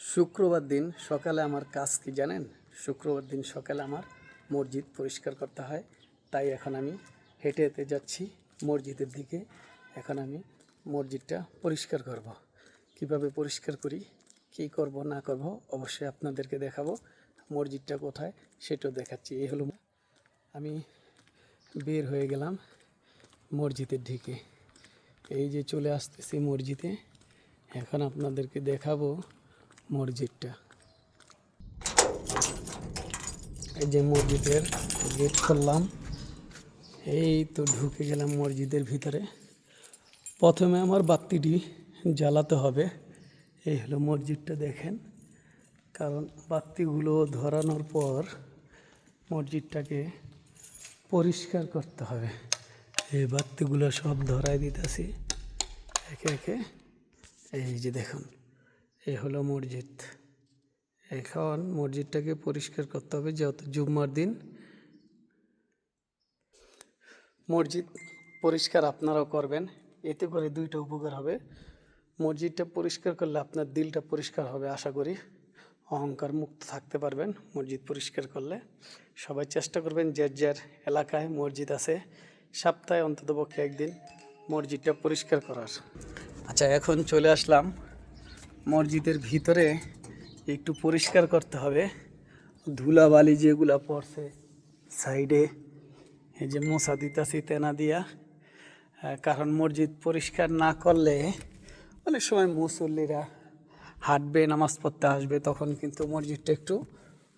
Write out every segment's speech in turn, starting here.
শুক্রবার দিন সকালে আমার কাজ কি জানেন? শুক্রবার দিন সকালে আমার মসজিদ পরিষ্কার করতে হয়। তাই এখন আমি হেঁটে হেঁটে যাচ্ছি মসজিদের দিকে। এখন আমি মসজিদটা পরিষ্কার করব। কীভাবে পরিষ্কার করি, কী করব, না করব অবশ্যই আপনাদেরকে দেখাবো। মসজিদটা কোথায় সেটাও দেখাচ্ছি। এই হলো আমি বের হয়ে গেলাম মসজিদের দিকে। এই যে চলে আসতেছি মসজিদে। এখন আপনাদেরকে দেখাবো মসজিদটা। এই যে মসজিদের গেট খুললাম। এই তো ঢুকে গেলাম মসজিদের ভিতরে। প্রথমে আমার বাতিটি জ্বালাতে হবে। এই হলো মসজিদটা দেখেন। কারণ বাতিগুলো ধরানোর পর মসজিদটাকে পরিষ্কার করতে হবে। এই বাতিগুলো সব ধরাই দিতেছি। একে একে। এই যে দেখুন। এই হলো মসজিদ। এখন মসজিদটাকে পরিষ্কার করতে হবে, যেহেতু জুম্মার দিন। মসজিদ পরিষ্কার আপনারাও করবেন, এতে করে দুইটা উপকার হবে। মসজিদটা পরিষ্কার করলে আপনার দিলটা পরিষ্কার হবে, আশা করি। অহংকার মুক্ত থাকতে পারবেন মসজিদ পরিষ্কার করলে। সবাই চেষ্টা করবেন যার যার এলাকায় মসজিদ আছে, সপ্তাহে অন্ততপক্ষে একদিন মসজিদটা পরিষ্কার করার। আচ্ছা এখন চলে আসলাম মসজিদের ভিতরে একটু পরিষ্কার করতে হবে। ধুলাবালি যেগুলা পড়ছে সাইডে, এই যে মশা দিতাছি তেনা দিয়া। কারণ মসজিদ পরিষ্কার না করলে অনেক সময় মুসল্লিরা হাঁটবে, নামাজ পড়তে আসবে, তখন কিন্তু মসজিদটা একটু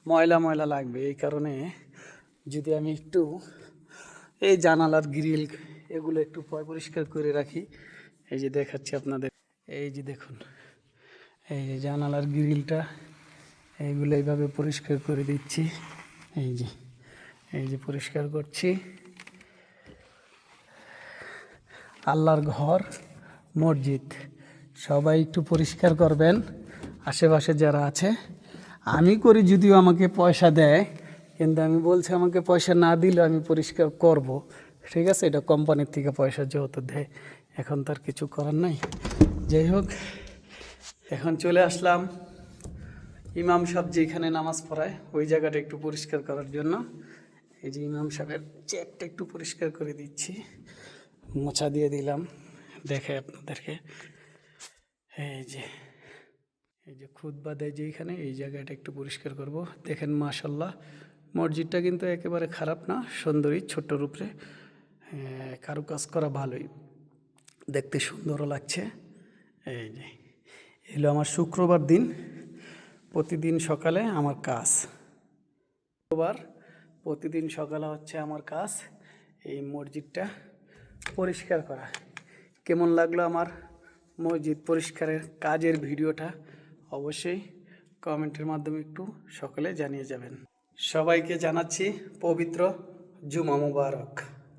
ময়লা ময়লা লাগবে। এই কারণে যদি আমি একটু এই জানালার গ্রিল এগুলো একটু পরিষ্কার করে রাখি। এই যে দেখাচ্ছি আপনাদের। এই যে দেখুন। এই যে জানালার গ্রিলটা, এইগুলো এইভাবে পরিষ্কার করে দিচ্ছি। এই যে এই যে পরিষ্কার করছি। আল্লাহর ঘর, মসজিদ, সবাই একটু পরিষ্কার করবেন। আশেপাশে যারা আছে, আমি করি যদিও আমাকে পয়সা দেয়, কিন্তু আমি বলছি আমাকে পয়সা না দিলে আমি পরিষ্কার করব। ঠিক আছে, এটা কোম্পানির থেকে পয়সা যেহেতু দেয়, এখন তার কিছু করার নাই। যাই হোক এখন চলে আসলাম ইমাম সাহেব যেখানে নামাজ পড়ায়, ওই জায়গাটা একটু পরিষ্কার করার জন্য। এই যে ইমাম সাহেবের চেকটা একটু পরিষ্কার করে দিচ্ছি। মোছা দিয়ে দিলাম। দেখে আপনাদেরকে। এই যে এই যে খুদবা দেয় যেইখানে এই জায়গাটা একটু পরিষ্কার করব। দেখেন মাশাল্লাহ মসজিদটা কিন্তু একেবারে খারাপ না, সুন্দরই, ছোট্ট রূপে। কারুকাজ করা ভালোই। দেখতে সুন্দরও লাগছে। এই যে এলো আমার শুক্রবার দিন। প্রতিদিন সকালে আমার কাজ। শুক্রবার প্রতিদিন সকালে হচ্ছে আমার কাজ। এই মসজিদটা পরিষ্কার করা। কেমন লাগল আমার মসজিদ পরিষ্কারের কাজের ভিডিওটা? অবশ্যই কমেন্টের মাধ্যমে একটু সকলে জানিয়ে যাবেন। সবাইকে জানাচ্ছি পবিত্র জুমা মুবারক।